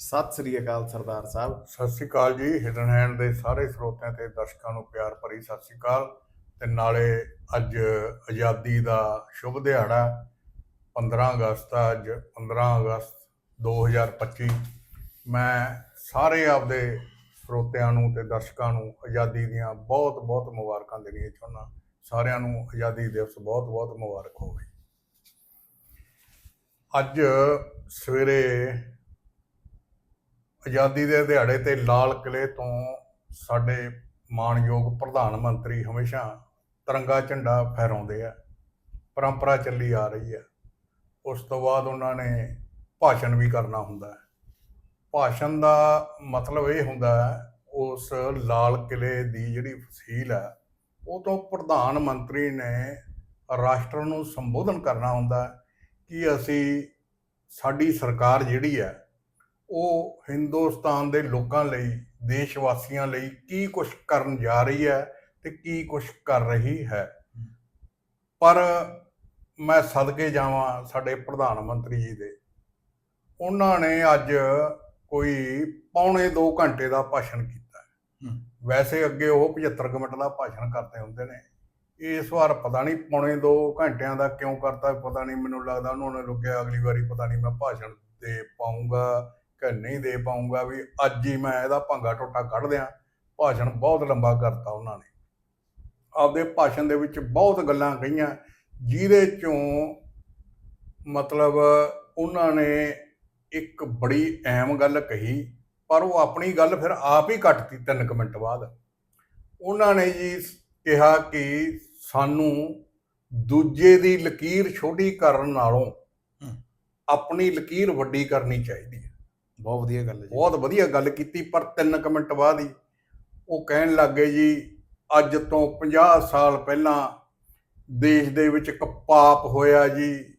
ਸਤਿ ਸ੍ਰੀ ਅਕਾਲ ਸਰਦਾਰ ਸਾਹਿਬ। ਸਤਿ ਸ੍ਰੀ ਅਕਾਲ ਜੀ, hidden hand ਦੇ ਸਾਰੇ ਸਰੋਤਿਆਂ ਤੇ ਦਰਸ਼ਕਾਂ ਨੂੰ ਪਿਆਰ ਭਰੀ ਸਤਿ ਸ੍ਰੀ ਅਕਾਲ। ਤੇ ਨਾਲੇ ਅੱਜ ਆਜ਼ਾਦੀ ਦਾ ਸ਼ੁਭ ਦਿਹਾੜਾ 15 ਅਗਸਤ ਆ ਅੱਜ 15 ਅਗਸਤ 2025 ਮੈਂ ਸਾਰੇ ਆਪਦੇ ਸਰੋਤਿਆਂ ਨੂੰ ਤੇ ਦਰਸ਼ਕਾਂ ਨੂੰ ਆਜ਼ਾਦੀ ਦੀਆਂ ਬਹੁਤ ਬਹੁਤ ਮੁਬਾਰਕਾਂ ਦੇਣੀਆਂ ਚਾਹੁੰਦਾ। ਸਾਰਿਆਂ ਨੂੰ ਆਜ਼ਾਦੀ ਦਿਵਸ ਬਹੁਤ ਬਹੁਤ ਮੁਬਾਰਕ ਹੋਵੇ। ਅੱਜ ਸਵੇਰੇ ਆਜ਼ਾਦੀ ਦੇ ਦਿਹਾੜੇ ਤੇ ਲਾਲ ਕਿਲੇ ਤੋਂ ਸਾਡੇ ਮਾਣਯੋਗ ਪ੍ਰਧਾਨ ਮੰਤਰੀ ਹਮੇਸ਼ਾ ਤਿਰੰਗਾ ਝੰਡਾ ਫਹਿਰਾਉਂਦੇ ਆ, ਪਰੰਪਰਾ ਚੱਲੀ ਆ ਰਹੀ ਹੈ ਉਸ ਤੋਂ ਬਾਅਦ ਉਹਨਾਂ ਨੇ ਭਾਸ਼ਣ ਵੀ ਕਰਨਾ ਹੁੰਦਾ ਹੈ। ਭਾਸ਼ਣ ਦਾ ਮਤਲਬ ਇਹ ਹੁੰਦਾ ਹੈ, ਉਸ ਲਾਲ ਕਿਲੇ ਦੀ ਜਿਹੜੀ ਫਸੀਲ ਹੈ, ਉਹ ਤੋਂ ਪ੍ਰਧਾਨ ਮੰਤਰੀ ਨੇ ਰਾਸ਼ਟਰ ਨੂੰ ਸੰਬੋਧਨ ਕਰਨਾ ਹੁੰਦਾ ਕਿ ਅਸੀਂ ਸਾਡੀ ਸਰਕਾਰ ਜਿਹੜੀ ਹੈ ਉਹ ਹਿੰਦੁਸਤਾਨ ਦੇ ਲੋਕਾਂ ਲਈ ਦੇਸ਼ ਵਾਸੀਆਂ ਲਈ ਕੀ ਕੁਝ ਕਰਨ ਜਾ ਰਹੀ ਹੈ ਤੇ ਕੀ ਕੁਝ ਕਰ ਰਹੀ ਹੈ। ਪਰ ਮੈਂ ਸਦਕੇ ਜਾਵਾਂ ਸਾਡੇ ਪ੍ਰਧਾਨ ਮੰਤਰੀ ਜੀ ਦੇ। ਉਹਨਾਂ ਨੇ ਅੱਜ ਕੋਈ ਪੌਣੇ 2 ਘੰਟੇ ਦਾ ਭਾਸ਼ਣ ਕੀਤਾ। ਵੈਸੇ ਅੱਗੇ ਉਹ 75 ਕੁ ਮਿੰਟ ਦਾ ਭਾਸ਼ਣ ਕਰਦੇ ਹੁੰਦੇ ਨੇ। ਇਸ ਵਾਰ ਪਤਾ ਨਹੀਂ ਪੌਣੇ 2 ਘੰਟਿਆਂ ਦਾ ਕਿਉਂ ਕਰਤਾ ਪਤਾ ਨਹੀਂ ਮੈਨੂੰ ਲੱਗਦਾ ਉਹਨਾਂ ਨੇ ਰੁਕਿਆ। ਅਗਲੀ ਵਾਰੀ ਪਤਾ ਨਹੀਂ ਮੈਂ ਭਾਸ਼ਣ ਦੇ ਪਾਉਂਗਾ ਕਿ ਨਹੀਂ ਦੇ ਪਾਉਂਗਾ ਵੀ ਅੱਜ ਹੀ ਮੈਂ ਇਹਦਾ ਭੰਗਾ ਟੋਟਾ ਕੱਢ ਦਿਆਂ। ਭਾਸ਼ਣ ਬਹੁਤ ਲੰਬਾ ਕਰਤਾ ਉਹਨਾਂ ਨੇ। ਆਪਦੇ ਭਾਸ਼ਣ ਦੇ ਵਿੱਚ ਬਹੁਤ ਗੱਲਾਂ ਕਹੀਆਂ ਜਿਹਦੇ ਚੋਂ ਮਤਲਬ ਉਹਨਾਂ ਨੇ ਇੱਕ ਬੜੀ ਅਹਿਮ ਗੱਲ ਕਹੀ ਪਰ ਉਹ ਆਪਣੀ ਗੱਲ ਫਿਰ ਆਪ ਹੀ ਕੱਟਤੀ ਤਿੰਨ ਕੁ ਮਿੰਟ ਬਾਅਦ। ਉਹਨਾਂ ਨੇ ਜੀ ਕਿਹਾ ਕਿ ਸਾਨੂੰ ਦੂਜੇ ਦੀ ਲਕੀਰ ਛੋਟੀ ਕਰਨ ਨਾਲੋਂ ਆਪਣੀ ਲਕੀਰ ਵੱਡੀ ਕਰਨੀ ਚਾਹੀਦੀ ਹੈ। ਬਹੁਤ ਵਧੀਆ ਗੱਲ ਹੈ ਜੀ। ਬਹੁਤ ਵਧੀਆ ਗੱਲ ਕੀਤੀ, ਪਰ 3 ਮਿੰਟ ਬਾਅਦ ਹੀ ਉਹ ਕਹਿਣ ਲੱਗੇ ਜੀ, ਅੱਜ ਤੋਂ 50 ਸਾਲ ਪਹਿਲਾਂ ਦੇਸ਼ ਦੇ ਵਿੱਚ ਇੱਕ ਪਾਪ ਹੋਇਆ ਜੀ।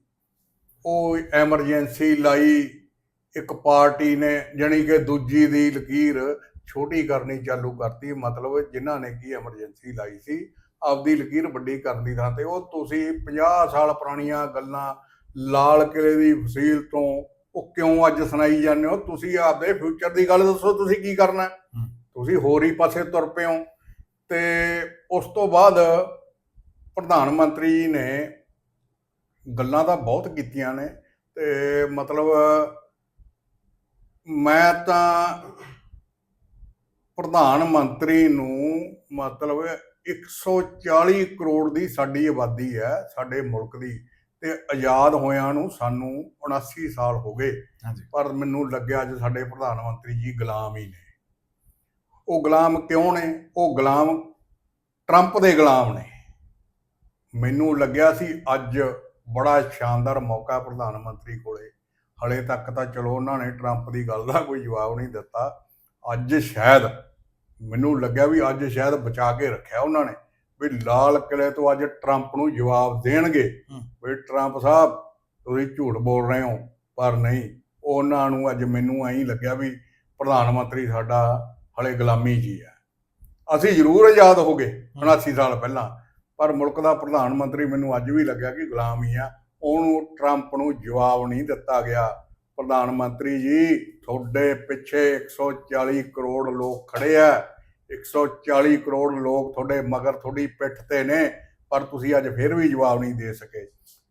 ਉਹ ਐਮਰਜੈਂਸੀ ਲਾਈ, ਇੱਕ ਪਾਰਟੀ ਨੇ, ਜਾਣੀ ਕਿ ਦੂਜੀ ਦੀ ਲਕੀਰ ਛੋਟੀ ਕਰਨੀ ਚਾਲੂ ਕਰਤੀ। ਮਤਲਬ ਜਿਨ੍ਹਾਂ ਨੇ ਕੀ ਐਮਰਜੈਂਸੀ ਲਾਈ ਸੀ, ਆਪਦੀ ਲਕੀਰ ਵੱਡੀ ਕਰਨ ਦੀ ਥਾਂ ਤੇ। ਉਹ ਤੁਸੀਂ 50 ਸਾਲ ਪੁਰਾਣੀਆਂ ਗੱਲਾਂ ਲਾਲ ਕਿਲੇ ਦੀ ਫਸੀਲ ਤੋਂ ਉਹ ਕਿਉਂ ਅੱਜ ਸੁਣਾਈ ਜਾਂਦੇ ਹੋ? ਤੁਸੀਂ ਆਪਦੇ ਫਿਊਚਰ ਦੀ ਗੱਲ ਦੱਸੋ ਤੁਸੀਂ ਕੀ ਕਰਨਾ। ਤੁਸੀਂ ਹੋਰ ਹੀ ਪਾਸੇ ਤੁਰ ਪਏ ਹੋ। ਤੇ ਉਸ ਤੋਂ ਬਾਅਦ ਪ੍ਰਧਾਨ ਮੰਤਰੀ ਜੀ ਨੇ ਗੱਲਾਂ ਤਾਂ ਬਹੁਤ ਕੀਤੀਆਂ ਨੇ। ਤੇ ਮਤਲਬ ਮੈਂ ਤਾਂ ਪ੍ਰਧਾਨ ਮੰਤਰੀ ਨੂੰ ਮਤਲਬ 140 ਕਰੋੜ ਦੀ ਸਾਡੀ ਆਬਾਦੀ ਹੈ ਸਾਡੇ ਮੁਲਕ ਦੀ। ਤੇ ਆਜ਼ਾਦ ਹੋਇਆਂ ਨੂੰ ਸਾਨੂੰ 79 ਸਾਲ ਹੋ ਗਏ। ਪਰ ਮੈਨੂੰ ਲੱਗਿਆ ਅੱਜ ਸਾਡੇ ਪ੍ਰਧਾਨ ਮੰਤਰੀ ਜੀ ਗੁਲਾਮ ਹੀ ਨੇ। ਉਹ ਗੁਲਾਮ ਕਿਉਂ ਨੇ? ਉਹ ਗੁਲਾਮ ਟਰੰਪ ਦੇ ਗੁਲਾਮ ਨੇ। ਮੈਨੂੰ ਲੱਗਿਆ ਸੀ ਅੱਜ ਬੜਾ ਸ਼ਾਨਦਾਰ ਮੌਕਾ ਪ੍ਰਧਾਨ ਮੰਤਰੀ ਕੋਲੇ। ਹਲੇ ਤੱਕ ਤਾਂ ਚਲੋ ਉਹਨਾਂ ਨੇ ਟਰੰਪ ਦੀ ਗੱਲ ਦਾ ਕੋਈ ਜਵਾਬ ਨਹੀਂ ਦਿੱਤਾ। ਅੱਜ ਸ਼ਾਇਦ ਮੈਨੂੰ ਲੱਗਿਆ ਵੀ ਅੱਜ ਸ਼ਾਇਦ ਬਚਾ ਕੇ ਰੱਖਿਆ ਉਹਨਾਂ ਨੇ। ਵੀ ਲਾਲ ਕਿਲੇ ਤੋਂ ਅੱਜ ਟਰੰਪ ਨੂੰ ਜਵਾਬ ਦੇਣਗੇ। ਵੀ ਟਰੰਪ ਸਾਹਿਬ ਤੁਸੀਂ ਝੂਠ ਬੋਲ ਰਹੇ ਹੋ ਪਰ ਨਹੀਂ ਉਹਨਾਂ ਨੂੰ ਅੱਜ ਮੈਨੂੰ ਐਂ ਲੱਗਿਆ ਵੀ ਪ੍ਰਧਾਨ ਮੰਤਰੀ ਸਾਡਾ ਹਲੇ ਗੁਲਾਮੀ ਜੀ ਹੈ। ਅਸੀਂ ਜ਼ਰੂਰ ਆਜ਼ਾਦ ਹੋ ਗਏ 79 ਸਾਲ ਪਹਿਲਾਂ ਪਰ ਮੁਲਕ ਦਾ ਪ੍ਰਧਾਨ ਮੰਤਰੀ ਮੈਨੂੰ ਅੱਜ ਵੀ ਲੱਗਿਆ ਕਿ ਗੁਲਾਮ ਹੀ ਆ। ਉਹਨੂੰ ਟਰੰਪ ਨੂੰ ਜਵਾਬ ਨਹੀਂ ਦਿੱਤਾ ਗਿਆ। ਪ੍ਰਧਾਨ ਮੰਤਰੀ ਜੀ ਤੁਹਾਡੇ ਪਿੱਛੇ 140 ਕਰੋੜ ਲੋਕ ਖੜੇ ਆ। 140 ਕਰੋੜ ਲੋਕ ਤੁਹਾਡੇ ਮਗਰ ਤੁਹਾਡੀ ਪਿੱਠ ਤੇ ਨੇ ਪਰ ਤੁਸੀਂ ਅੱਜ ਫਿਰ ਵੀ ਜਵਾਬ ਨਹੀਂ ਦੇ ਸਕੇ।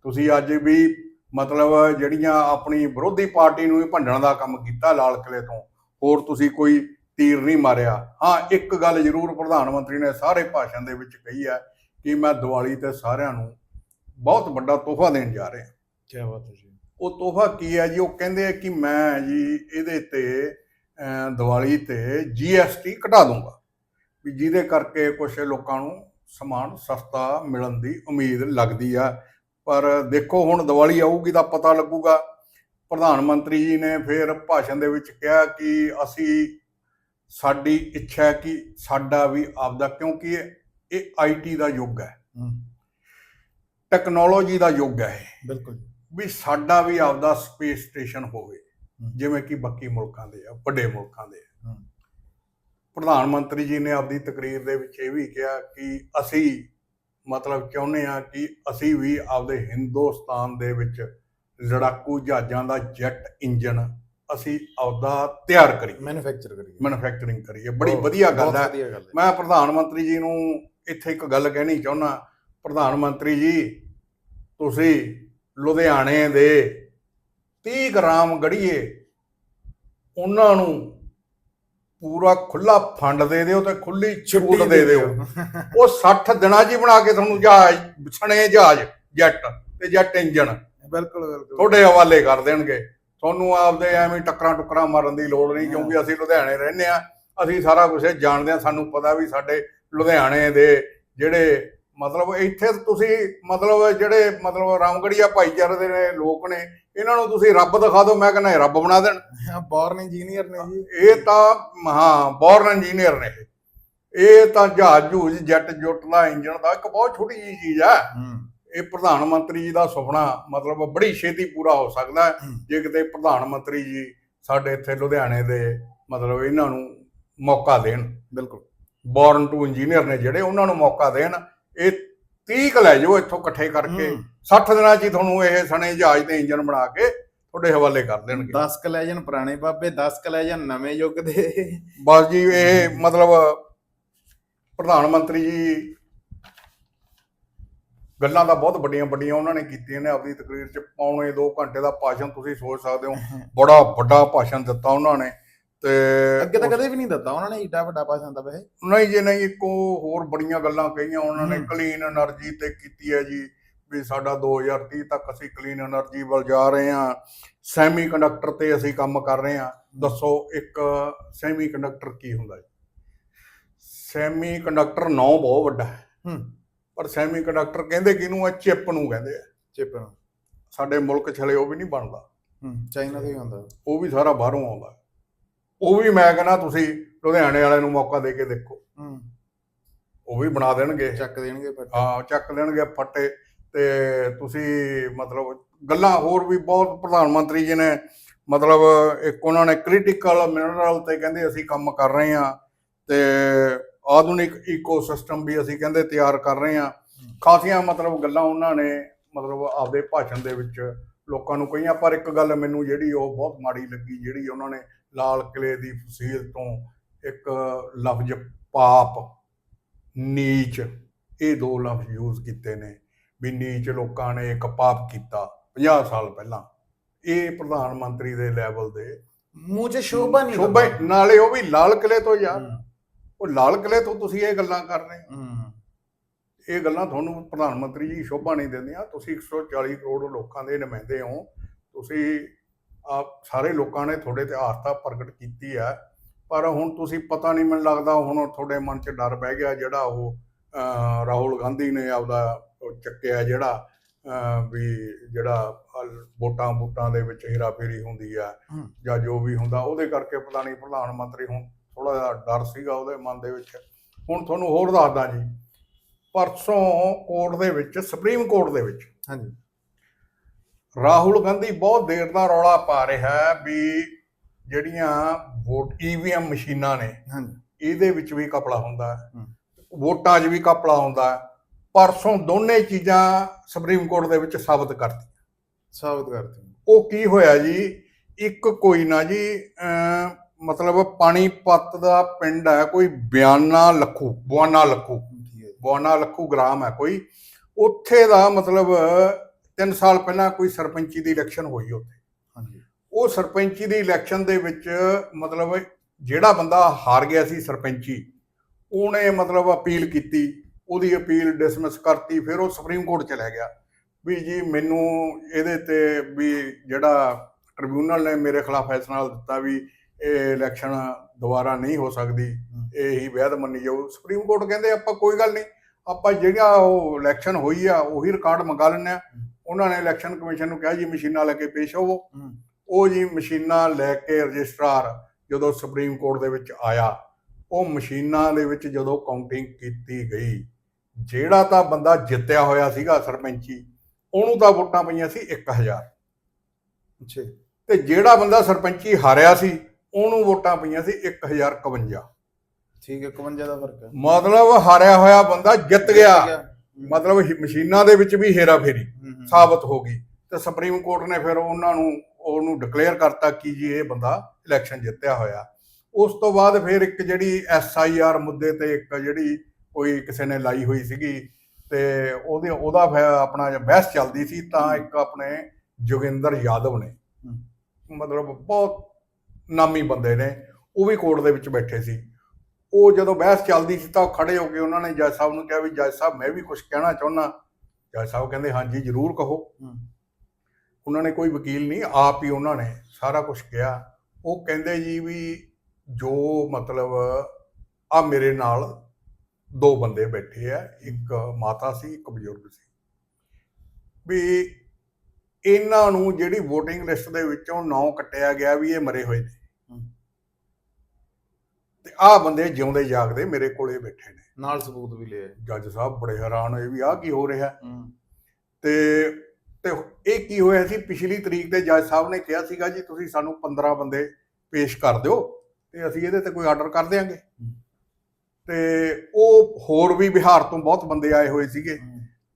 ਤੁਸੀਂ ਅੱਜ ਵੀ ਮਤਲਬ ਜਿਹੜੀਆਂ ਆਪਣੀ ਵਿਰੋਧੀ ਪਾਰਟੀ ਨੂੰ ਹੀ ਭੰਡਣ ਦਾ ਕੰਮ ਕੀਤਾ ਲਾਲ ਕਿਲੇ ਤੋਂ ਹੋਰ ਤੁਸੀਂ ਕੋਈ ਤੀਰ ਨਹੀਂ ਮਾਰਿਆ। ਹਾਂ ਇੱਕ ਗੱਲ ਜ਼ਰੂਰ ਪ੍ਰਧਾਨ ਮੰਤਰੀ ਨੇ ਸਾਰੇ ਭਾਸ਼ਣ ਦੇ ਵਿੱਚ ਕਹੀ ਹੈ ਕਿ ਮੈਂ ਦੀਵਾਲੀ ਤੇ ਸਾਰਿਆਂ ਨੂੰ ਬਹੁਤ ਵੱਡਾ ਤੋਹਫਾ ਦੇਣ ਜਾ ਰਿਹਾ। ਕੀ ਬਾਤ ਹੈ ਜੀ। ਉਹ ਤੋਹਫਾ ਕੀ ਹੈ ਜੀ? ਉਹ ਕਹਿੰਦੇ ਆ ਕਿ ਮੈਂ ਜੀ ਇਹਦੇ ਤੇ ਦੀਵਾਲੀ ਤੇ ਜੀਐਸਟੀ ਘਟਾ ਦੂੰਗਾ। ਵੀ ਜਿਹਦੇ ਕਰਕੇ ਕੁਝ ਲੋਕਾਂ ਨੂੰ ਸਮਾਨ ਸਸਤਾ ਮਿਲਣ ਦੀ ਉਮੀਦ ਲੱਗਦੀ ਆ ਪਰ ਦੇਖੋ ਹੁਣ ਦੀਵਾਲੀ ਆਊਗੀ ਤਾਂ ਪਤਾ ਲੱਗੂਗਾ ਪ੍ਰਧਾਨ ਮੰਤਰੀ ਜੀ ਨੇ ਫਿਰ ਭਾਸ਼ਣ ਦੇ ਵਿੱਚ ਕਿਹਾ ਕਿ ਅਸੀਂ ਸਾਡੀ ਇੱਛਾ ਹੈ ਕਿ ਸਾਡਾ ਵੀ ਆਪਦਾ ਕਿਉਂਕਿ ਇਹ- ਆਈਟੀ ਦਾ ਯੁੱਗ ਹੈ ਟੈਕਨੋਲੋਜੀ ਦਾ ਯੁੱਗ ਹੈ ਬਿਲਕੁਲ। ਵੀ ਸਾਡਾ ਵੀ ਆਪਦਾ ਸਪੇਸ ਸਟੇਸ਼ਨ ਹੋਵੇ। ਜਿਵੇਂ ਕਿ ਬਾਕੀ ਮੁਲਕਾਂ ਦੇ ਆ ਵੱਡੇ ਮੁਲਕਾਂ ਦੇ। ਪ੍ਰਧਾਨ ਮੰਤਰੀ ਜੀ ਨੇ ਆਪਦੀ ਤਕਰੀਰ ਦੇ ਵਿੱਚ ਇਹ ਵੀ ਕਿਹਾ ਕਿ ਅਸੀਂ ਮਤਲਬ ਚਾਹੁੰਦੇ ਆ ਕਿ ਅਸੀਂ ਵੀ ਆਪਦੇ ਹਿੰਦੁਸਤਾਨ ਦੇ ਵਿੱਚ ਲੜਾਕੂ ਜਹਾਜ਼ਾਂ ਦਾ ਜੈਟ ਇੰਜਨ ਅਸੀਂ ਆਪਦਾ ਤਿਆਰ ਕਰੀਏ। ਮੈਨੂਫੈਕਚਰ ਕਰੀਏ। ਮੈਨੂਫੈਕਚਰਿੰਗ ਕਰੀਏ। ਬੜੀ ਵਧੀਆ ਗੱਲ ਹੈ। ਮੈਂ ਪ੍ਰਧਾਨ ਮੰਤਰੀ ਜੀ ਨੂੰ ਇੱਥੇ ਇੱਕ ਗੱਲ ਕਹਿਣੀ ਚਾਹੁੰਦਾ। ਪ੍ਰਧਾਨ ਮੰਤਰੀ ਜੀ ਤੁਸੀਂ ਲੁਧਿਆਣੇ ਦੇ 30 ਗ੍ਰਾਮ ਗੜੀਏ ਉਹਨਾਂ ਨੂੰ ਪੂਰਾ ਖੁੱਲਾ ਫੰਡ ਦੇ ਦਿਓ ਤੇ ਖੁੱਲੀ ਛੂਟ ਦੇ ਦਿਓ। ਉਹ 60 ਦਿਨਾਂ ਹੀ ਬਣਾ ਕੇ ਤੁਹਾਨੂੰ ਜਹਾਜ਼ ਸਣੇ ਜਹਾਜ਼ ਜੈਟ ਤੇ ਜੈਟ ਇੰਜਨ ਬਿਲਕੁਲ ਬਿਲਕੁਲ। ਤੁਹਾਡੇ ਹਵਾਲੇ ਕਰ ਦੇਣਗੇ। ਤੁਹਾਨੂੰ ਆਪਦੇ ਐਵੇਂ ਟੱਕਰਾਂ ਟੁੱਕਰਾਂ ਮਾਰਨ ਦੀ ਲੋੜ ਨਹੀਂ ਕਿਉਂਕਿ ਅਸੀਂ ਲੁਧਿਆਣੇ ਰਹਿੰਦੇ ਆ ਅਸੀਂ ਸਾਰਾ ਕੁਝ ਜਾਣਦੇ ਆ ਸਾਨੂੰ ਪਤਾ ਵੀ ਸਾਡੇ ਲੁਧਿਆਣੇ ਦੇ ਜਿਹੜੇ ਮਤਲਬ ਇੱਥੇ ਤੁਸੀਂ ਮਤਲਬ ਜਿਹੜੇ ਮਤਲਬ ਰਾਮਗੜੀਆ ਭਾਈਚਾਰੇ ਦੇ ਨੇ ਲੋਕ ਨੇ ਇਹਨਾਂ ਨੂੰ ਤੁਸੀਂ ਰੱਬ ਦਿਖਾ ਦਿਓ ਮੈਂ ਕਹਿੰਦਾ ਰੱਬ ਬਣਾ ਦੇਣ। ਬੌਰਨ ਇੰਜੀਨੀਅਰ ਨੇ ਜੀ। ਇਹ ਤਾਂ ਹਾਂ ਬੌਰਨ ਇੰਜੀਨੀਅਰ ਨੇ। ਇਹ ਤਾਂ ਜਹਾਜ਼ ਜੂਝ ਜੈਟ ਜੁੱਟ ਦਾ ਇੰਜਨ ਦਾ ਇੱਕ ਬਹੁਤ ਛੋਟੀ ਜਿਹੀ ਚੀਜ਼ ਆ। ਹੂੰ। ਇਹ ਪ੍ਰਧਾਨ ਮੰਤਰੀ ਜੀ ਦਾ ਸੁਪਨਾ ਮਤਲਬ ਬੜੀ ਛੇਤੀ ਪੂਰਾ ਹੋ ਸਕਦਾ। ਹੈ। ਜੇ ਕਿਤੇ ਪ੍ਰਧਾਨ ਮੰਤਰੀ ਜੀ ਸਾਡੇ ਇੱਥੇ ਲੁਧਿਆਣੇ ਦੇ ਮਤਲਬ ਇਹਨਾਂ ਨੂੰ ਮੌਕਾ ਦੇਣ। ਬਿਲਕੁਲ। ਬੌਰਨ ਟੂ ਇੰਜੀਨੀਅਰ ਨੇ ਜਿਹੜੇ ਉਹਨਾਂ ਨੂੰ ਮੌਕਾ ਦੇਣ। ਇਹ 30 ਕੁ ਲੈ ਜਾਓ ਇੱਥੋਂ ਇਕੱਠੇ ਕਰਕੇ। ਹੂੰ। 60 ਦਿਨਾਂ 'ਚ ਹੀ ਤੁਹਾਨੂੰ ਇਹ ਸਣੇ ਜਹਾਜ਼ ਤੇ ਇੰਜਨ ਬਣਾ ਕੇ ਤੁਹਾਡੇ ਹਵਾਲੇ ਕਰ ਦੇਣਗੇ। 10 ਕ ਲੈ ਜਾਣ ਪੁਰਾਣੇ ਬਾਬੇ 10 ਕ ਲੈ ਜਾਣ ਨਵੇਂ ਯੁੱਗ ਦੇ। ਬਸ ਜੀ ਇਹ ਮਤਲਬ ਪ੍ਰਧਾਨ ਮੰਤਰੀ ਜੀ ਗੱਲਾਂ ਤਾਂ ਬਹੁਤ ਵੱਡੀਆਂ ਵੱਡੀਆਂ ਉਹਨਾਂ ਨੇ ਕੀਤੀਆਂ ਨੇ। ਆਪਣੀ ਤਕਰੀਰ 'ਚ ਪੌਣੇ 2 ਘੰਟੇ ਦਾ ਭਾਸ਼ਣ ਤੁਸੀਂ ਸੋਚ ਸਕਦੇ ਹੋ। ਬੜਾ ਵੱਡਾ ਭਾਸ਼ਣ ਦਿੱਤਾ ਉਹਨਾਂ ਨੇ। ਤੇ ਅੱਗੇ ਤਾਂ ਕਦੇ ਵੀ ਨਹੀਂ ਦਿੱਤਾ ਉਹਨਾਂ ਨੇ ਏਡਾ ਵੱਡਾ ਪੈਸਾ ਦਾ ਵੈਸੇ। ਨਹੀਂ ਜੇ ਨਹੀਂ ਇੱਕੋ ਹੋਰ ਬੜੀਆਂ ਗੱਲਾਂ ਕਹੀਆਂ ਉਹਨਾਂ ਨੇ ਕਲੀਨ એનર્ਜੀ ਤੇ ਕੀਤੀ ਹੈ ਜੀ ਵੀ ਸਾਡਾ 2030 ਤੱਕ ਅਸੀਂ ਕਲੀਨ એનર્ਜੀ ਵੱਲ ਜਾ ਰਹੇ ਹਾਂ। ਸੈਮੀਕੰਡਕਟਰ ਤੇ ਅਸੀਂ ਕੰਮ ਕਰ ਰਹੇ ਹਾਂ। ਦੱਸੋ ਇੱਕ ਸੈਮੀਕੰਡਕਟਰ ਕੀ ਹੁੰਦਾ ਹੈ ਸੈਮੀਕੰਡਕਟਰ ਨੌ ਬਹੁਤ ਵੱਡਾ ਹੈ। ਹੂੰ। ਪਰ ਸੈਮੀਕੰਡਕਟਰ ਕਹਿੰਦੇ ਕਿਹਨੂੰ ਆ? ਚਿਪ ਨੂੰ ਕਹਿੰਦੇ ਆ। ਚਿਪ ਨੂੰ। ਸਾਡੇ ਮੁਲਕ ਛਲੇ ਉਹ ਵੀ ਨਹੀਂ ਬਣਦਾ। ਹੂੰ ਚਾਈਨਾ ਤੋਂ ਹੀ ਆਉਂਦਾ। ਉਹ ਵੀ ਸਾਰਾ ਬਾਹਰੋਂ ਆਉਂਦਾ। ਉਹ ਵੀ ਮੈਂ ਕਹਿੰਦਾ ਤੁਸੀਂ ਲੁਧਿਆਣੇ ਵਾਲਿਆਂ ਨੂੰ ਮੌਕਾ ਦੇ ਕੇ ਦੇਖੋ। ਹੂੰ। ਉਹ ਵੀ ਬਣਾ ਦੇਣਗੇ। ਚੱਕ ਦੇਣਗੇ ਫੱਟੇ ਹਾਂ ਚੱਕ ਲੈਣਗੇ ਫੱਟੇ ਤੇ ਤੁਸੀਂ ਮਤਲਬ ਗੱਲਾਂ ਹੋਰ ਵੀ ਬਹੁਤ ਪ੍ਰਧਾਨ ਮੰਤਰੀ ਜੀ ਨੇ ਮਤਲਬ ਇੱਕ ਉਹਨਾਂ ਨੇ ਕ੍ਰਿਟੀਕਲ ਮਿਨਰਲ ਤੇ ਕਹਿੰਦੇ ਅਸੀਂ ਕੰਮ ਕਰ ਰਹੇ ਹਾਂ ਤੇ ਆਧੁਨਿਕ ਇਕੋਸਿਸਟਮ ਵੀ ਅਸੀਂ ਕਹਿੰਦੇ ਤਿਆਰ ਕਰ ਰਹੇ ਹਾਂ। ਖਾਸੀਆਂ ਮਤਲਬ ਗੱਲਾਂ ਉਹਨਾਂ ਨੇ ਮਤਲਬ ਆਪਦੇ ਭਾਸ਼ਣ ਦੇ ਵਿੱਚ ਲੋਕਾਂ ਨੂੰ ਕਹੀਆਂ ਪਰ ਇੱਕ ਗੱਲ ਮੈਨੂੰ ਜਿਹੜੀ ਉਹ ਬਹੁਤ ਮਾੜੀ ਲੱਗੀ ਜਿਹੜੀ ਉਹਨਾਂ ਨੇ ਲਾਲ ਕਿਲੇ ਦੀ ਫਸੀਲ ਤੋਂ ਇੱਕ ਲਫ਼ਜ਼ ਪਾਪ ਨੀਚ ਇਹ ਦੋ ਲਫ਼ਜ਼ ਯੂਜ਼ ਕੀਤੇ ਨੇ ਵੀ ਨੀਚ ਲੋਕਾਂ ਨੇ ਇੱਕ ਪਾਪ ਕੀਤਾ 50 ਸਾਲ ਪਹਿਲਾਂ। ਇਹ ਪ੍ਰਧਾਨ ਮੰਤਰੀ ਦੇ ਲੈਵਲ ਦੇ ਮੂੰਹ 'ਚ ਸ਼ੋਭਾ ਨਹੀਂ ਸ਼ੋਭਾ ਨਾਲੇ ਉਹ ਵੀ ਲਾਲ ਕਿਲੇ ਤੋਂ ਯਾਰ ਉਹ ਲਾਲ ਕਿਲੇ ਤੋਂ ਤੁਸੀਂ ਇਹ ਗੱਲਾਂ ਕਰ ਰਹੇ ਇਹ ਗੱਲਾਂ ਤੁਹਾਨੂੰ ਪ੍ਰਧਾਨ ਮੰਤਰੀ ਜੀ ਸ਼ੋਭਾ ਨਹੀਂ ਦਿੰਦੀਆਂ। ਤੁਸੀਂ 140 ਕਰੋੜ ਲੋਕਾਂ ਦੇ ਨੁਮਾਇੰਦੇ ਹੋ। ਤੁਸੀਂ ਆ ਸਾਰੇ ਲੋਕਾਂ ਨੇ ਤੁਹਾਡੇ ਤੇ ਆਸਥਾ ਪ੍ਰਗਟ ਕੀਤੀ ਹੈ। ਪਰ ਹੁਣ ਤੁਸੀਂ ਪਤਾ ਨਹੀਂ ਮੈਨੂੰ ਲੱਗਦਾ ਹੁਣ ਤੁਹਾਡੇ ਮਨ 'ਚ ਡਰ ਬਹਿ ਗਿਆ ਜਿਹੜਾ ਉਹ ਰਾਹੁਲ ਗਾਂਧੀ ਨੇ ਆਪਦਾ ਚੱਕਿਆ ਜਿਹੜਾ ਵੀ ਜਿਹੜਾ ਵੋਟਾਂ ਵੋਟਾਂ ਦੇ ਵਿੱਚ ਹੇਰਾਫੇਰੀ ਹੁੰਦੀ ਆ। ਜਾਂ ਜੋ ਵੀ ਹੁੰਦਾ ਉਹਦੇ ਕਰਕੇ ਪਤਾ ਨਹੀਂ ਪ੍ਰਧਾਨ ਮੰਤਰੀ ਹੁਣ ਥੋੜਾ ਜਿਹਾ ਡਰ ਸੀਗਾ ਉਹਦੇ ਮਨ ਦੇ ਵਿੱਚ। ਹੁਣ ਤੁਹਾਨੂੰ ਹੋਰ ਦੱਸਦਾ ਜੀ ਪਰਸੋਂ ਕੋਰਟ ਦੇ ਵਿੱਚ ਸੁਪਰੀਮ ਕੋਰਟ ਦੇ ਵਿੱਚ ਹਾਂਜੀ। ਰਾਹੁਲ ਗਾਂਧੀ ਬਹੁਤ ਦੇਰ ਦਾ ਰੌਲਾ ਪਾ ਰਿਹਾ ਹੈ ਵੀ ਜਿਹੜੀਆਂ ਵੋਟ ਈਵੀਐਮ ਮਸ਼ੀਨਾਂ ਨੇ ਹਾਂਜੀ। ਇਹਦੇ ਵਿੱਚ ਵੀ ਕਪੜਾ ਹੁੰਦਾ ਹੈ। ਵੋਟਾਂ 'ਚ ਵੀ ਕਪੜਾ ਹੁੰਦਾ ਹੈ। ਪਰਸੋਂ ਦੋਨੇ ਚੀਜ਼ਾਂ ਸੁਪਰੀਮ ਕੋਰਟ ਦੇ ਵਿੱਚ ਸਾਬਤ ਕਰਤੀ ਸਾਬਤ ਕਰਤੀ ਉਹ ਕੀ ਹੋਇਆ ਜੀ? ਇੱਕ ਕੋਈ ਨਾ ਜੀ ਮਤਲਬ ਪਾਣੀਪਤ ਦਾ ਪਿੰਡ ਹੈ ਕੋਈ ਬਿਆਨਾ ਲੱਖੂ ਬਵਾਨਾ ਲੱਖੂ। ਬਵਾਨਾ ਲੱਖੂ ਗ੍ਰਾਮ ਹੈ ਕੋਈ। ਉੱਥੇ ਦਾ ਮਤਲਬ 3 ਸਾਲ ਪਹਿਲਾਂ ਕੋਈ ਸਰਪੰਚੀ ਦੀ ਇਲੈਕਸ਼ਨ ਹੋਈ ਉੱਥੇ। ਹਾਂਜੀ। ਉਹ ਸਰਪੰਚੀ ਦੀ ਇਲੈਕਸ਼ਨ ਦੇ ਵਿੱਚ ਮਤਲਬ ਜਿਹੜਾ ਬੰਦਾ ਹਾਰ ਗਿਆ ਸੀ ਸਰਪੰਚੀ ਉਹਨੇ ਮਤਲਬ ਅਪੀਲ ਕੀਤੀ ਉਹਦੀ ਅਪੀਲ ਡਿਸਮਿਸ ਕਰਤੀ ਫਿਰ ਉਹ ਸੁਪਰੀਮ ਕੋਰਟ ਚਲਾ ਗਿਆ। ਵੀ ਜੀ ਮੈਨੂੰ ਇਹਦੇ ਤੇ ਵੀ ਜਿਹੜਾ ਟ੍ਰਿਬਿਊਨਲ ਨੇ ਮੇਰੇ ਖਿਲਾਫ ਫੈਸਲਾ ਦਿੱਤਾ ਵੀ ਇਹ ਇਲੈਕਸ਼ਨ ਦੁਬਾਰਾ ਨਹੀਂ ਹੋ ਸਕਦੀ ਇਹ ਹੀ ਵੈਧ ਮੰਨੀ ਜਾਊ। ਸੁਪਰੀਮ ਕੋਰਟ ਕਹਿੰਦੇ ਆਪਾਂ ਕੋਈ ਗੱਲ ਨਹੀਂ ਆਪਾਂ ਜਿਹੜਾ ਉਹ ਇਲੈਕਸ਼ਨ ਹੋਈ ਆ ਉਹੀ ਰਿਕਾਰਡ ਮੰਗਾ ਲੈਂਦੇ ਆ। ਉਹਨਾਂ ਨੇ ਇਲੈਕਸ਼ਨ ਕਮਿਸ਼ਨ ਨੂੰ ਕਿਹਾ ਜੀ ਮਸ਼ੀਨਾਂ ਲੈ ਕੇ ਪੇਸ਼ ਹੋਵੋ। ਉਹ ਜੀ ਮਸ਼ੀਨਾਂ ਲੈ ਕੇ ਰਜਿਸਟਰਾਰ ਜਦੋਂ ਸੁਪਰੀਮ ਕੋਰਟ ਦੇ ਵਿੱਚ ਆਇਆ ਉਹ ਮਸ਼ੀਨਾਂ ਦੇ ਵਿੱਚ ਜਦੋਂ ਕਾਊਂਟਿੰਗ ਕੀਤੀ ਗਈ ਜਿਹੜਾ ਤਾਂ ਬੰਦਾ ਜਿੱਤਿਆ ਹੋਇਆ ਸੀਗਾ ਸਰਪੰਚੀ ਉਹਨੂੰ ਤਾਂ ਵੋਟਾਂ ਪਈਆਂ ਸੀ 1000 ਅੱਛਾ। ਤੇ ਜਿਹੜਾ ਬੰਦਾ ਸਰਪੰਚੀ ਹਾਰਿਆ ਸੀ ਉਹਨੂੰ ਵੋਟਾਂ ਪਈਆਂ ਸੀ 1051 ਠੀਕ ਹੈ 51 ਦਾ ਫ਼ਰਕ ਹੈ। ਮਤਲਬ ਹਾਰਿਆ ਹੋਇਆ ਬੰਦਾ ਜਿੱਤ ਗਿਆ। ਮਤਲਬ ਹਿ- ਮਸ਼ੀਨਾਂ ਦੇ ਵਿੱਚ ਵੀ ਹੇਰਾ ਫੇਰੀ ਹੂੰ, ਹੂੰ। ਸਾਬਤ ਹੋ ਗਈ। ਤੇ ਸੁਪਰੀਮ ਕੋਰਟ ਨੇ ਫਿਰ ਉਹਨਾਂ ਨੂੰ ਉਹਨੂੰ ਡਿਕਲੇਅਰ ਕਰਤਾ ਕਿ ਜੀ ਇਹ ਬੰਦਾ ਇਲੈਕਸ਼ਨ ਜਿੱਤਿਆ ਹੋਇਆ। ਉਸ ਤੋਂ ਬਾਅਦ ਫਿਰ ਇੱਕ ਜਿਹੜੀ ਐਸ ਆਈ ਆਰ ਮੁੱਦੇ ਤੇ ਇੱਕ ਜਿਹੜੀ ਕੋਈ ਕਿਸੇ ਨੇ ਲਾਈ ਹੋਈ ਸੀਗੀ ਤੇ ਉਹਦੇ ਉਹਦਾ ਫਿਰ ਆਪਣਾ ਬਹਿਸ ਚੱਲਦੀ ਸੀ ਤਾਂ ਇੱਕ ਆਪਣੇ ਜੋਗਿੰਦਰ ਯਾਦਵ ਨੇ। ਮਤਲਬ ਬਹੁਤ ਨਾਮੀ ਬੰਦੇ ਨੇ। ਉਹ ਵੀ ਕੋਰਟ ਦੇ ਵਿੱਚ ਬੈਠੇ ਸੀ। ਉਹ ਜਦੋਂ ਬਹਿਸ ਚੱਲਦੀ ਸੀ ਤਾਂ ਉਹ ਖੜੇ ਹੋ ਕੇ ਉਹਨਾਂ ਨੇ ਜੱਜ ਸਾਹਿਬ ਨੂੰ ਕਿਹਾ ਵੀ ਜੱਜ ਸਾਹਿਬ ਮੈਂ ਵੀ ਕੁਝ ਕਹਿਣਾ ਚਾਹੁੰਦਾ। ਜੱਜ ਸਾਹਿਬ ਕਹਿੰਦੇ ਹਾਂਜੀ ਜ਼ਰੂਰ ਕਹੋ। ਉਹਨਾਂ ਨੇ ਕੋਈ ਵਕੀਲ ਨਹੀਂ ਆਪ ਹੀ ਉਹਨਾਂ ਨੇ ਸਾਰਾ ਕੁਝ ਕਿਹਾ। ਉਹ ਕਹਿੰਦੇ ਜੀ ਵੀ ਜੋ ਮਤਲਬ ਆ ਮੇਰੇ ਨਾਲ ਦੋ ਬੰਦੇ ਬੈਠੇ ਆ ਇੱਕ ਮਾਤਾ ਸੀ ਇੱਕ ਬਜ਼ੁਰਗ ਸੀ। ਵੀ ਇਹਨਾਂ ਨੂੰ ਜਿਹੜੀ VOTING ਲਿਸਟ ਦੇ ਵਿੱਚੋਂ ਨਾਂ ਕੱਟਿਆ ਗਿਆ ਵੀ ਇਹ ਮਰੇ ਹੋਏ ਨੇ। ਤੇ ਆਹ ਬੰਦੇ ਜਿਉਂਦੇ ਜਾਗਦੇ ਮੇਰੇ ਕੋਲੇ ਬੈਠੇ ਨੇ। ਨਾਲ ਸਬੂਤ ਵੀ ਲਿਆ ਜੱਜ ਸਾਹਿਬ ਬੜੇ ਹੈਰਾਨ ਹੋਏ ਵੀ ਆਹ ਕੀ ਹੋ ਰਿਹਾ। ਤੇ ਤੇ ਇਹ ਕੀ ਹੋਇਆ ਸੀ? ਪਿਛਲੀ ਤਰੀਕ ਤੇ ਜੱਜ ਸਾਹਿਬ ਨੇ ਕਿਹਾ ਸੀਗਾ ਜੀ ਤੁਸੀਂ ਸਾਨੂੰ 15 ਬੰਦੇ ਪੇਸ਼ ਕਰ ਦਿਓ ਤੇ ਅਸੀਂ ਇਹਦੇ ਤੇ ਕੋਈ ਆਰਡਰ ਕਰ ਦਿਆਂਗੇ। ਤੇ ਉਹ ਹੋਰ ਵੀ ਬਿਹਾਰ ਤੋਂ ਬਹੁਤ ਬੰਦੇ ਆਏ ਹੋਏ ਸੀਗੇ।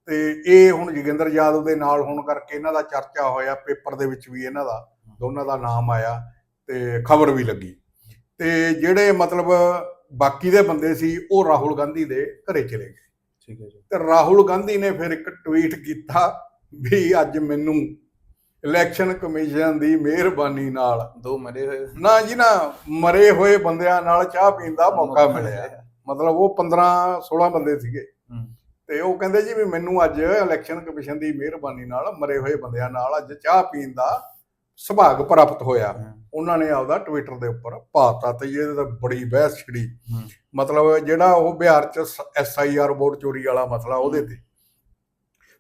ਤੇ ਇਹ ਹੁਣ ਜੋਗਿੰਦਰ ਯਾਦਵ ਦੇ ਨਾਲ ਹੋਣ ਕਰਕੇ ਇਹਨਾਂ ਦਾ ਚਰਚਾ ਹੋਇਆ ਪੇਪਰ ਦੇ ਵਿੱਚ ਵੀ ਇਹਨਾਂ ਦਾ ਦੋਨਾਂ ਦਾ ਨਾਮ ਆਇਆ ਤੇ ਖਬਰ ਵੀ ਲੱਗੀ। ਤੇ ਜਿਹੜੇ ਮਤਲਬ ਬਾਕੀ ਦੇ ਬੰਦੇ ਸੀ ਉਹ ਰਾਹੁਲ ਗਾਂਧੀ ਦੇ ਘਰੇ ਚਲੇ ਗਏ। ਠੀਕ ਹੈ ਜੀ। ਤੇ ਰਾਹੁਲ ਗਾਂਧੀ ਨੇ ਫਿਰ ਇੱਕ ਟਵੀਟ ਕੀਤਾ ਵੀ ਅੱਜ ਮੈਨੂੰ ਇਲੈਕਸ਼ਨ ਕਮਿਸ਼ਨ ਦੀ ਮਿਹਰਬਾਨੀ ਨਾਲ ਦੋ ਮਰੇ ਹੋਏ। ਨਾ ਜੀ ਨਾ ਮਰੇ ਹੋਏ ਬੰਦਿਆਂ ਨਾਲ ਚਾਹ ਪੀਣ ਦਾ ਮੌਕਾ ਮਿਲਿਆ। ਮਤਲਬ ਉਹ 15 16 ਬੰਦੇ ਸੀਗੇ। ਤੇ ਉਹ ਕਹਿੰਦੇ ਜੀ ਵੀ ਮੈਨੂੰ ਅੱਜ ਇਲੈਕਸ਼ਨ ਕਮਿਸ਼ਨ ਦੀ ਮਿਹਰਬਾਨੀ ਨਾਲ ਮਰੇ ਹੋਏ ਬੰਦਿਆਂ ਨਾਲ ਅੱਜ ਚਾਹ ਪੀਣ ਦਾ ਸੁਭਾਗ ਪ੍ਰਾਪਤ ਹੋਇਆ। ਉਹਨਾਂ ਨੇ ਆਪਦਾ ਟਵਿੱਟਰ ਦੇ ਉੱਪਰ ਪਾਤਾ ਤੇ ਇਹਦੇ ਤਾਂ ਬੜੀ ਬਹਿਸ ਛਿੜੀ। ਮਤਲਬ ਜਿਹੜਾ ਉਹ ਬਿਹਾਰ ਚ ਐਸ ਆਈ ਆਰ ਵੋਟ ਚੋਰੀ ਵਾਲਾ ਮਸਲਾ ਉਹਦੇ ਤੇ।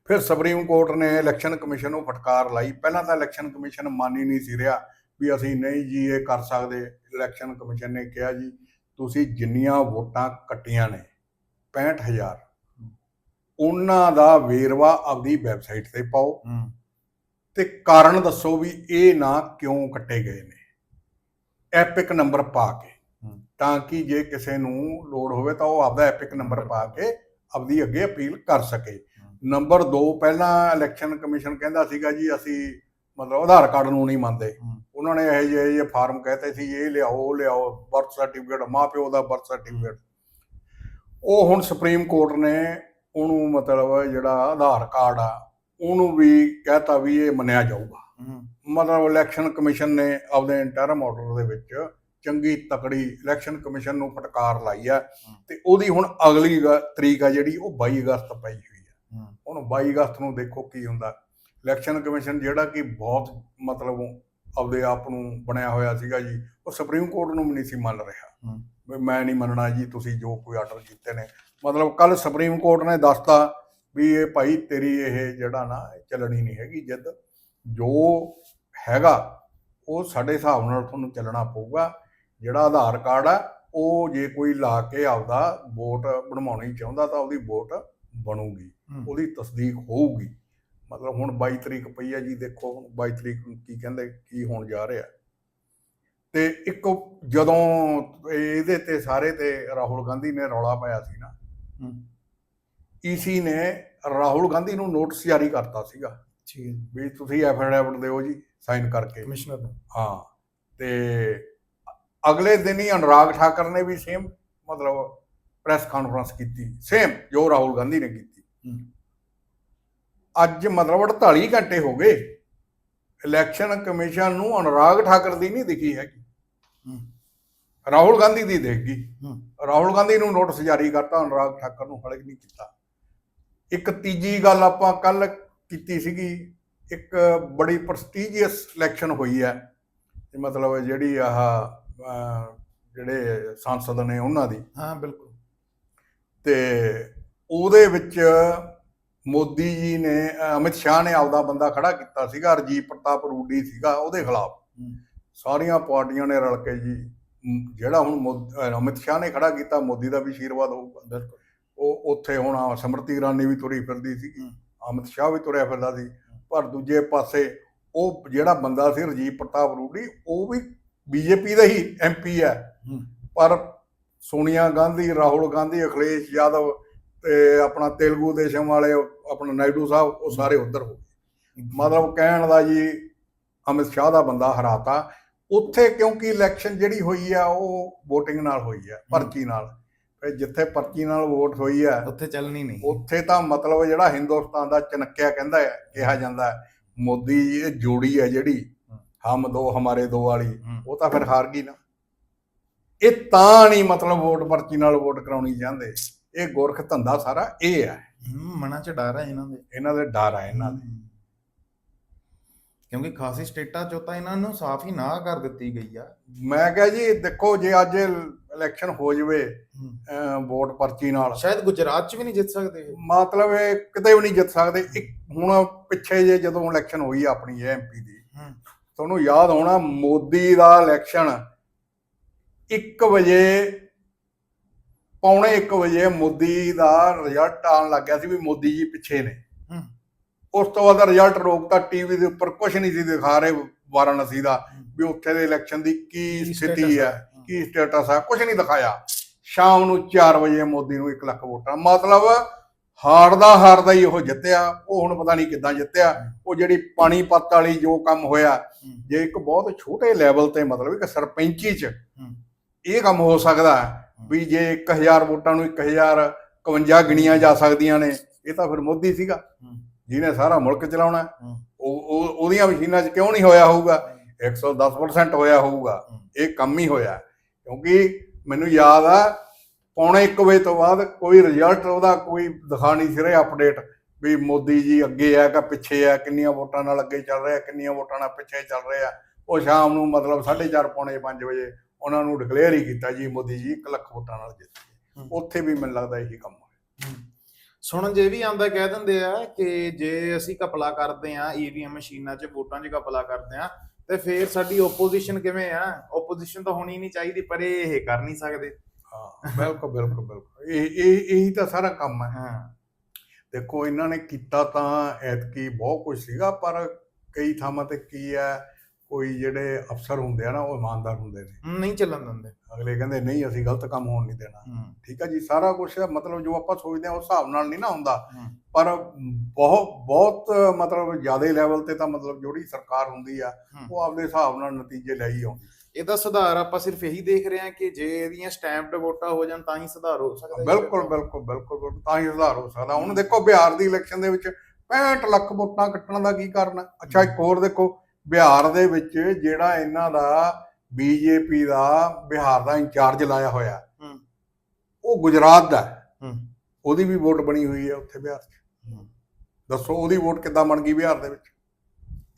ਫਿਰ ਸੁਪਰੀਮ ਕੋਰਟ ਨੇ ਇਲੈਕਸ਼ਨ ਕਮਿਸ਼ਨ ਨੂੰ ਫਟਕਾਰ ਲਾਈ। ਪਹਿਲਾਂ ਤਾਂ ਇਲੈਕਸ਼ਨ ਕਮਿਸ਼ਨ ਮੰਨ ਹੀ ਨਹੀਂ ਸੀ ਰਿਹਾ ਵੀ ਅਸੀਂ ਨਹੀਂ ਜੀ ਇਹ ਕਰ ਸਕਦੇ। ਇਲੈਕਸ਼ਨ ਕਮਿਸ਼ਨ ਨੇ ਕਿਹਾ ਜੀ ਤੁਸੀਂ ਜਿੰਨੀਆਂ ਵੋਟਾਂ ਕੱਟੀਆਂ ਨੇ 65000 ਉਹਨਾਂ ਦਾ ਵੇਰਵਾ ਆਪਦੀ ਵੈਬਸਾਈਟ ਤੇ ਪਾਓ ਤੇ ਕਾਰਨ ਦੱਸੋ ਵੀ ਇਹ ਨਾ ਕਿਉਂ ਕੱਟੇ ਗਏ ਨੇ? ਐਪਿਕ ਨੰਬਰ ਪਾ ਕੇ। ਤਾਂ ਕਿ ਜੇ ਕਿਸੇ ਨੂੰ ਲੋੜ ਹੋਵੇ ਤਾਂ ਉਹ ਆਪਦਾ ਐਪਿਕ ਨੰਬਰ ਪਾ ਕੇ ਆਪਦੀ ਅੱਗੇ ਅਪੀਲ ਕਰ ਸਕੇ। ਨੰਬਰ 2 ਪਹਿਲਾਂ ਇਲੈਕਸ਼ਨ ਕਮਿਸ਼ਨ ਕਹਿੰਦਾ ਸੀਗਾ ਜੀ ਅਸੀਂ ਮਤਲਬ ਆਧਾਰ ਕਾਰਡ ਨੂੰ ਨਹੀਂ ਮੰਨਦੇ। ਉਹਨਾਂ ਨੇ ਇਹ ਜਿਹੇ ਜਿਹੇ ਫਾਰਮ ਕਹਤੇ ਸੀ ਇਹ ਲਿਆਓ ਉਹ ਲਿਆਓ ਬਰਥ ਸਰਟੀਫਿਕੇਟ ਮਾਪਿਓ ਦਾ ਬਰਥ ਸਰਟੀਫਿਕੇਟ ਉਹ ਹੁਣ ਸੁਪਰੀਮ ਕੋਰਟ ਨੇ ਉਹਨੂੰ ਮਤਲਬ ਜਿਹੜਾ ਆਧਾਰ ਕਾਰਡ ਆ ਉਹਨੂੰ ਵੀ ਕਹਤਾ ਵੀ ਇਹ ਮੰਨਿਆ ਜਾਊਗਾ। ਮਤਲਬ ਇਲੈਕਸ਼ਨ ਕਮਿਸ਼ਨ ਨੇ ਆਪਦੇ ਇੰਟਰਮ ਆਰਡਰ ਦੇ ਵਿੱਚ ਚੰਗੀ ਤਕੜੀ ਇਲੈਕਸ਼ਨ ਕਮਿਸ਼ਨ ਨੂੰ ਫਟਕਾਰ ਲਾਈ ਆ ਤੇ ਉਹਦੀ ਹੁਣ ਅਗਲੀ ਤਰੀਕ ਆ ਜਿਹੜੀ ਉਹ 22 ਅਗਸਤ ਪਈ ਹੋਈ ਆ। ਹੁਣ 22 ਅਗਸਤ ਨੂੰ ਦੇਖੋ ਕੀ ਹੁੰਦਾ। ਇਲੈਕਸ਼ਨ ਕਮਿਸ਼ਨ ਜਿਹੜਾ ਕਿ ਬਹੁਤ ਮਤਲਬ ਆਪਦੇ ਆਪ ਨੂੰ ਬਣਿਆ ਹੋਇਆ ਸੀਗਾ ਜੀ ਉਹ ਸੁਪਰੀਮ ਕੋਰਟ ਨੂੰ ਵੀ ਨਹੀਂ ਸੀ ਮੰਨ ਰਿਹਾ। ਮੈਂ ਨਹੀਂ ਮੰਨਣਾ ਜੀ ਤੁਸੀਂ ਜੋ ਕੋਈ ਆਰਡਰ ਕੀਤੇ ਨੇ। ਮਤਲਬ ਕੱਲ ਸੁਪਰੀਮ ਕੋਰਟ ਨੇ ਦੱਸਤਾ ਵੀ ਇਹ ਭਾਈ ਤੇਰੀ ਇਹ ਜਿਹੜਾ ਨਾ ਚੱਲਣੀ ਨਹੀਂ ਹੈਗੀ ਜਿੱਦ। ਜੋ ਹੈਗਾ ਉਹ ਸਾਡੇ ਹਿਸਾਬ ਨਾਲ ਤੁਹਾਨੂੰ ਚੱਲਣਾ ਪਊਗਾ। ਜਿਹੜਾ ਆਧਾਰ ਕਾਰਡ ਆ ਉਹ ਜੇ ਕੋਈ ਲਾ ਕੇ ਆਪਦਾ ਵੋਟ ਬਣਵਾਉਣੀ ਚਾਹੁੰਦਾ ਤਾਂ ਉਹਦੀ ਵੋਟ ਬਣੂਗੀ। ਉਹਦੀ ਤਸਦੀਕ ਹੋਊਗੀ। ਮਤਲਬ ਹੁਣ 22 ਤਰੀਕ ਪਈ ਆ ਜੀ ਦੇਖੋ ਹੁਣ 22 ਤਰੀਕ ਨੂੰ ਕੀ ਕਹਿੰਦੇ ਕੀ ਹੋਣ ਜਾ ਰਿਹਾ। ਤੇ ਇੱਕ ਜਦੋਂ ਇਹਦੇ ਤੇ ਸਾਰੇ ਤੇ ਰਾਹੁਲ ਗਾਂਧੀ ਨੇ ਰੌਲਾ ਪਾਇਆ ਸੀ ਨਾ ਈਸੀ ਨੇ ਰਾਹੁਲ ਗਾਂਧੀ ਨੂੰ ਨੋਟਿਸ ਜਾਰੀ ਕਰਤਾ ਸੀਗਾ। ਠੀਕ ਹੈ ਵੀ ਤੁਸੀਂ ਐਫੀਡੇਵਿਟ ਦਿਓ ਜੀ ਸਾਈਨ ਕਰਕੇ। ਕਮਿਸ਼ਨਰ ਨੂੰ। ਹਾਂ ਤੇ ਅਗਲੇ ਦਿਨ ਹੀ ਅਨੁਰਾਗ ਠਾਕਰ ਨੇ ਵੀ ਸੇਮ ਮਤਲਬ ਪ੍ਰੈਸ ਕਾਨਫਰੰਸ ਕੀਤੀ। ਸੇਮ ਜੋ ਰਾਹੁਲ ਗਾਂਧੀ ਨੇ ਕੀਤੀ। ਅੱਜ ਮਤਲਬ 48 ਘੰਟੇ ਹੋ ਗਏ। ਇਲੈਕਸ਼ਨ ਕਮਿਸ਼ਨ ਨੂੰ ਅਨੁਰਾਗ ਠਾਕਰ ਦੀ ਨਹੀਂ ਦਿਖੀ ਹੈਗੀ। ਹੂੰ। ਰਾਹੁਲ ਗਾਂਧੀ ਦੀ ਦਿਖ ਗਈ। ਹੂੰ। ਰਾਹੁਲ ਗਾਂਧੀ ਨੂੰ ਨੋਟਿਸ ਜਾਰੀ ਕਰਤਾ ਅਨੁਰਾਗ ਠਾਕਰ ਨੂੰ ਹਲੇ ਨਹੀਂ ਕੀਤਾ। ਇੱਕ ਤੀਜੀ ਗੱਲ ਆਪਾਂ ਕੱਲ ਕੀਤੀ ਸੀਗੀ ਇੱਕ ਬੜੀ ਪ੍ਰੈਸਟੀਜੀਅਸ ਇਲੈਕਸ਼ਨ ਹੋਈ ਹੈ। ਤੇ ਮਤਲਬ ਜਿਹੜੀ ਆਹ ਜਿਹੜੇ ਸੰਸਦ ਨੇ ਉਹਨਾਂ ਦੀ। ਹਾਂ ਬਿਲਕੁਲ। ਤੇ ਉਹਦੇ ਵਿੱਚ ਮੋਦੀ ਜੀ ਨੇ ਅਮਿਤ ਸ਼ਾਹ ਨੇ ਆਪਦਾ ਬੰਦਾ ਖੜਾ ਕੀਤਾ ਸੀਗਾ ਰਜੀਵ ਪ੍ਰਤਾਪ ਰੂਡੀ ਸੀਗਾ ਉਹਦੇ ਖਿਲਾਫ। ਸਾਰੀਆਂ ਪਾਰਟੀਆਂ ਨੇ ਰਲ ਕੇ ਜੀ ਜਿਹੜਾ ਹੁਣ ਅਮਿਤ ਸ਼ਾਹ ਨੇ ਖੜਾ ਕੀਤਾ ਮੋਦੀ ਦਾ ਵੀ ਆਸ਼ੀਰਵਾਦ ਹੋਊਗਾ। ਬਿਲਕੁਲ। ਉਹ ਉੱਥੇ ਹੁਣ ਸਮ੍ਰਿਤੀ ਇਰਾਨੀ ਵੀ ਤੁਰੀ ਫਿਰਦੀ ਸੀ। ਅਮਿਤ ਸ਼ਾਹ ਵੀ ਤੁਰਿਆ ਫਿਰਦਾ ਸੀ। ਪਰ ਦੂਜੇ ਪਾਸੇ ਉਹ ਜਿਹੜਾ ਬੰਦਾ ਸੀ ਰਜੀਵ ਪ੍ਰਤਾਪ ਰੂਡੀ ਉਹ ਵੀ ਬੀਜੇਪੀ ਦਾ ਹੀ ਐਮਪੀ ਹੈ। ਹੂੰ। ਪਰ ਸੋਨੀਆ ਗਾਂਧੀ ਰਾਹੁਲ ਗਾਂਧੀ ਅਖਿਲੇਸ਼ ਯਾਦਵ ਤੇ ਆਪਣਾ ਤੇਲਗੂ ਦੇਸ਼ਮ ਵਾਲੇ ਆਪਣਾ ਨਾਇਡੂ ਸਾਹਿਬ ਉਹ ਸਾਰੇ ਉੱਧਰ ਹੋ ਗਏ। ਮਤਲਬ ਕਹਿਣ ਦਾ ਜੀ ਅਮਿਤ ਸ਼ਾਹ ਦਾ ਬੰਦਾ ਹਰਾਤਾ। ਉੱਥੇ ਕਿਉਂਕਿ ਇਲੈਕਸ਼ਨ ਜਿਹੜੀ ਹੋਈ ਆ ਉਹ VOTING ਨਾਲ ਹੋਈ ਆ ਪਰਚੀ ਨਾਲ। ਫਿਰ ਜਿੱਥੇ ਪਰਚੀ ਨਾਲ ਵੋਟ ਹੋਈ ਆ ਉੱਥੇ ਚੱਲਣੀ ਨਹੀਂ। ਉੱਥੇ ਤਾਂ ਮਤਲਬ ਜਿਹੜਾ ਹਿੰਦੁਸਤਾਨ ਦਾ ਚਨਕਿਆ ਕਹਿੰਦਾ ਹੈ ਕਿਹਾ ਜਾਂਦਾ ਹੈ ਮੋਦੀ ਇਹ ਜੋੜੀ ਹੈ ਜਿਹੜੀ ਹਮ ਦੋ ਹਮਾਰੇ ਦੋ ਵਾਲੀ ਹੂੰ। ਉਹ ਤਾਂ ਫਿਰ ਹਾਰ ਗਈ ਨਾ। ਇਹ ਤਾਂ ਨਹੀਂ ਮਤਲਬ ਵੋਟ ਪਰਚੀ ਨਾਲ ਵੋਟ ਕਰਾਉਣੀ ਚਾਹੁੰਦੇ। ਇਹ ਗੁਰਖ ਧੰਦਾ ਸਾਰਾ ਇਹ ਹੈ। ਹੂੰ, ਮਨਾਂ ਚ ਡਰ ਹੈ ਇਹਨਾਂ ਦੇ। ਇਹਨਾਂ ਦੇ ਡਰ ਆ ਇਹਨਾਂ ਦੇ। ਕਿਉਂਕਿ ਖਾਸੀ ਸਟੇਟਾਂ ਚੋਂ ਤਾਂ ਇਹਨਾਂ ਨੂੰ ਸਾਫ਼ ਹੀ ਨਾ ਕਰ ਦਿੱਤੀ ਗਈ ਆ। ਮੈਂ ਕਿਹਾ ਜੀ ਦੇਖੋ ਜੇ ਅੱਜ ਇਲੈਕਸ਼ਨ ਹੋ ਜਵੇ ਵੋਟ ਪਰਚੀ ਨਾਲ। ਸ਼ਾਇਦ ਗੁਜਰਾਤ ਚ ਵੀ ਨਹੀਂ ਜਿੱਤ ਸਕਦੇ। ਇਹ। ਮਤਲਬ ਇਹ ਕਿਤੇ ਵੀ ਨਹੀਂ ਜਿੱਤ ਸਕਦੇ। ਇੱਕ ਹੁਣ ਪਿੱਛੇ ਜੇ ਜਦੋਂ ਇਲੈਕਸ਼ਨ ਹੋਈ ਆਪਣੀ ਐਮਪੀ ਦੀ ਤੁਹਾਨੂੰ ਯਾਦ ਹੋਣਾ ਮੋਦੀ ਦਾ ਇਲੈਕਸ਼ਨ 1 ਵਜੇ ਪੌਣੇ 1 ਵਜੇ ਮੋਦੀ ਦਾ ਰਿਜ਼ਲਟ ਆਉਣ ਲੱਗ ਗਿਆ ਸੀ ਵੀ ਮੋਦੀ ਜੀ ਪਿੱਛੇ ਨੇ। ਉਸ ਤੋਂ ਬਾਅਦ ਰਿਜ਼ਲਟ ਰੋਕਤਾ ਟੀਵੀ ਦੇ ਉੱਪਰ ਕੁਝ ਨਹੀਂ ਸੀ ਦਿਖਾ ਰਹੇ ਵਾਰਾਣਸੀ ਦਾ ਵੀ ਉੱਥੇ ਦੇ ਇਲੈਕਸ਼ਨ ਦੀ ਕੀ ਸਥਿਤੀ ਹੈ। ਕੀ ਸਟੇਟਸ ਹੈ ਕੁਝ ਨਹੀਂ ਦਿਖਾਇਆ ਸ਼ਾਮ ਨੂੰ 4 ਵਜੇ ਮੋਦੀ ਨੂੰ 1 ਲੱਖ ਵੋਟਾਂ ਮਤਲਬ ਹਾਰਦਾ ਹਾਰਦਾ ਹੀ ਉਹ ਜਿੱਤਿਆ ਉਹ ਹੁਣ ਪਤਾ ਨਹੀਂ ਕਿੱਦਾਂ ਜਿੱਤਿਆ ਉਹ ਜਿਹੜੀ ਪਾਣੀਪਤ ਵਾਲੀ ਜੋ ਕੰਮ ਹੋਇਆ। ਜੇ ਇੱਕ ਬਹੁਤ ਛੋਟੇ ਲੈਵਲ ਤੇ ਮਤਲਬ ਇੱਕ ਸਰਪੰਚੀ ਚ। ਇਹ ਕੰਮ ਹੋ ਸਕਦਾ ਵੀ ਜੇ 1000 ਵੋਟਾਂ ਨੂੰ 1051 ਗਿਣੀਆਂ ਜਾ ਸਕਦੀਆਂ ਨੇ ਇਹ ਤਾਂ ਫਿਰ ਮੋਦੀ ਸੀਗਾ। ਜਿਹਨੇ ਸਾਰਾ ਮੁਲਕ ਚਲਾਉਣਾ। ਉਹ ਉਹ- ਉਹਦੀਆਂ ਮਸ਼ੀਨਾਂ 'ਚ ਕਿਉਂ ਨਹੀਂ ਹੋਇਆ ਹੋਊਗਾ 110% ਹੋਇਆ ਹੋਊਗਾ। ਇਹ ਕੰਮ ਹੀ ਹੋਇਆ ਕਿਉਂਕਿ ਮੈਨੂੰ ਯਾਦ ਆ ਪੌਣੇ 1 ਵਜੇ ਤੋਂ ਬਾਅਦ ਕੋਈ ਰਿਜ਼ਲਟ ਉਹਦਾ ਕੋਈ ਦਿਖਾ ਨਹੀਂ ਸੀ ਰਿਹਾ ਅਪਡੇਟ ਵੀ ਮੋਦੀ ਜੀ ਅੱਗੇ ਆ ਕਿ ਪਿੱਛੇ ਆ ਕਿੰਨੀਆਂ ਵੋਟਾਂ ਨਾਲ ਅੱਗੇ ਚੱਲ ਰਿਹਾ ਕਿੰਨੀਆਂ ਵੋਟਾਂ ਨਾਲ ਪਿੱਛੇ ਚੱਲ ਰਿਹਾ। ਉਹ ਸ਼ਾਮ ਨੂੰ ਮਤਲਬ 4:30 ਪੌਣੇ 5 ਵਜੇ ਉਹਨਾਂ ਨੂੰ ਡਿਕਲੇਅਰ ਹੀ ਕੀਤਾ ਜੀ ਮੋਦੀ ਜੀ 1 ਲੱਖ ਵੋਟਾਂ ਨਾਲ ਜਿੱਤ। ਉੱਥੇ ਵੀ ਮੈਨੂੰ ਲੱਗਦਾ ਇਹੀ ਕੰਮ ਹੋਇਆ। ਸੁਣਨ ਜੇ ਵੀ ਆਂਦਾ ਕਹਿ ਦਿੰਦੇ ਆ ਕਿ ਜੇ ਅਸੀਂ ਕਪਲਾ ਕਰਦੇ ਆ ਈਵੀਐਮ ਮਸ਼ੀਨਾਂ 'ਚ ਵੋਟਾਂ 'ਚ ਕਪਲਾ ਕਰਦੇ ਆ ਤੇ ਫੇਰ ਸਾਡੀ ਓਪੋਜੀਸ਼ਨ ਕਿਵੇਂ ਆ? ਓਪੋਜੀਸ਼ਨ ਤਾਂ ਹੋਣੀ ਨਹੀਂ ਚਾਹੀਦੀ ਪਰ ਇਹ ਇਹ ਕਰ ਨਹੀਂ ਸਕਦੇ। ਹਾਂ ਬਿਲਕੁਲ ਬਿਲਕੁਲ ਬਿਲਕੁਲ। ਇਹ ਇਹ ਇਹੀ ਤਾਂ ਸਾਰਾ ਕੰਮ ਹੈ। ਹਾਂ। ਦੇਖੋ ਇਹਨਾਂ ਨੇ ਕੀਤਾ ਤਾਂ ਐਤਕੀ ਬਹੁਤ ਕੁਝ ਸੀਗਾ ਪਰ ਕਈ ਥਾਵਾਂ ਤੇ ਕੀ ਹੈ ਕੋਈ ਜਿਹੜੇ ਅਫਸਰ ਹੁੰਦੇ ਆ ਨਾ ਉਹ ਇਮਾਨਦਾਰ ਹੁੰਦੇ ਨੇ। ਨਹੀਂ ਚੱਲਣ ਦਿੰਦੇ। ਅਗਲੇ ਕਹਿੰਦੇ ਨਹੀਂ ਅਸੀਂ ਗਲਤ ਕੰਮ ਹੋਣ ਨਹੀਂ ਦੇਣਾ। ਠੀਕ ਹੈ ਜੀ ਸਾਰਾ ਕੁਝ ਮਤਲਬ ਜੋ ਆਪਾਂ ਸੋਚਦੇ ਆ ਉਸ ਹਿਸਾਬ ਨਾਲ ਨਹੀਂ ਨਾ ਹੁੰਦਾ। ਪਰ ਬਹੁਤ ਬਹੁਤ ਮਤਲਬ ਜ਼ਿਆਦਾ ਲੈਵਲ ਤੇ ਤਾਂ ਮਤਲਬ ਜਿਹੜੀ ਸਰਕਾਰ ਹੁੰਦੀ ਆ। ਉਹ ਆਪਦੇ ਹਿਸਾਬ ਨਾਲ ਨਤੀਜੇ ਲੈ ਹੀ ਆਉਂਦੀ। ਇਹਦਾ ਸੁਧਾਰ ਆਪਾਂ ਸਿਰਫ ਇਹੀ ਦੇਖ ਰਹੇ ਹਾਂ ਕਿ ਜੇ ਇਹਦੀਆਂ ਸਟੈਂਪਡ ਵੋਟਾਂ ਹੋ ਜਾਣ ਤਾਂ ਹੀ ਸੁਧਾਰ ਹੋ ਸਕਦਾ। ਬਿਲਕੁਲ ਬਿਲਕੁਲ ਬਿਲਕੁਲ ਤਾਂ ਹੀ ਸੁਧਾਰ ਹੋ ਸਕਦਾ। ਹੁਣ ਦੇਖੋ ਬਿਹਾਰ ਦੀ ਇਲੈਕਸ਼ਨ ਦੇ ਵਿੱਚ 65 ਲੱਖ ਵੋਟਾਂ ਕੱਟਣ ਦਾ ਕੀ ਕਾਰਨ ਅੱਛਾ ਇੱਕ ਹੋਰ ਦੇਖੋ ਬਿਹਾਰ ਦੇ ਵਿੱਚ ਜਿਹੜਾ ਇਹਨਾਂ ਦਾ ਬੀਜੇਪੀ ਦਾ ਬਿਹਾਰ ਦਾ ਇੰਚਾਰਜ ਲਾਇਆ ਹੋਇਆ। ਉਹ ਗੁਜਰਾਤ ਦਾ। ਉਹਦੀ ਵੀ ਵੋਟ ਬਣੀ ਹੋਈ ਹੈ ਉੱਥੇ ਬਿਹਾਰ 'ਚ। ਦੱਸੋ ਉਹਦੀ ਵੋਟ ਕਿੱਦਾਂ ਬਣ ਗਈ ਬਿਹਾਰ ਦੇ ਵਿੱਚ?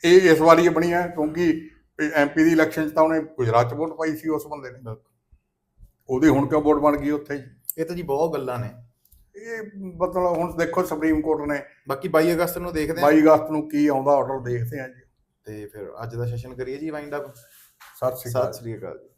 ਇਹ ਇਸ ਵਾਰੀ ਬਣੀ ਹੈ ਕਿਉਂਕਿ ਐਮਪੀ ਦੀ ਇਲੈਕਸ਼ਨ 'ਚ ਤਾਂ ਉਹਨੇ ਗੁਜਰਾਤ 'ਚ ਵੋਟ ਪਾਈ ਸੀ ਉਸ ਬੰਦੇ ਨੇ। ਬਿਲਕੁਲ। ਉਹਦੀ ਹੁਣ ਕਿਉਂ ਵੋਟ ਬਣ ਗਈ ਉੱਥੇ? ਇਹ ਤਾਂ ਜੀ ਬਹੁਤ ਗੱਲਾਂ ਨੇ। ਇਹ ਮਤਲਬ ਹੁਣ ਦੇਖੋ ਸੁਪਰੀਮ ਕੋਰਟ ਨੇ ਬਾਕੀ 22 ਅਗਸਤ ਨੂੰ ਦੇਖਦੇ ਹਾਂ। 22 ਅਗਸਤ ਨੂੰ ਕੀ ਆਉਂਦਾ ਆਰਡਰ ਦੇਖਦੇ ਆ ਜੀ। ਤੇ ਫਿਰ ਅੱਜ ਦਾ ਸੈਸ਼ਨ ਕਰੀਏ ਜੀ ਵਾਈਂਡ ਅਪ ਸਤਿ ਸ਼੍ਰੀ ਅਕਾਲ ਸ੍ਰੀ ਅਕਾਲ ਜੀ।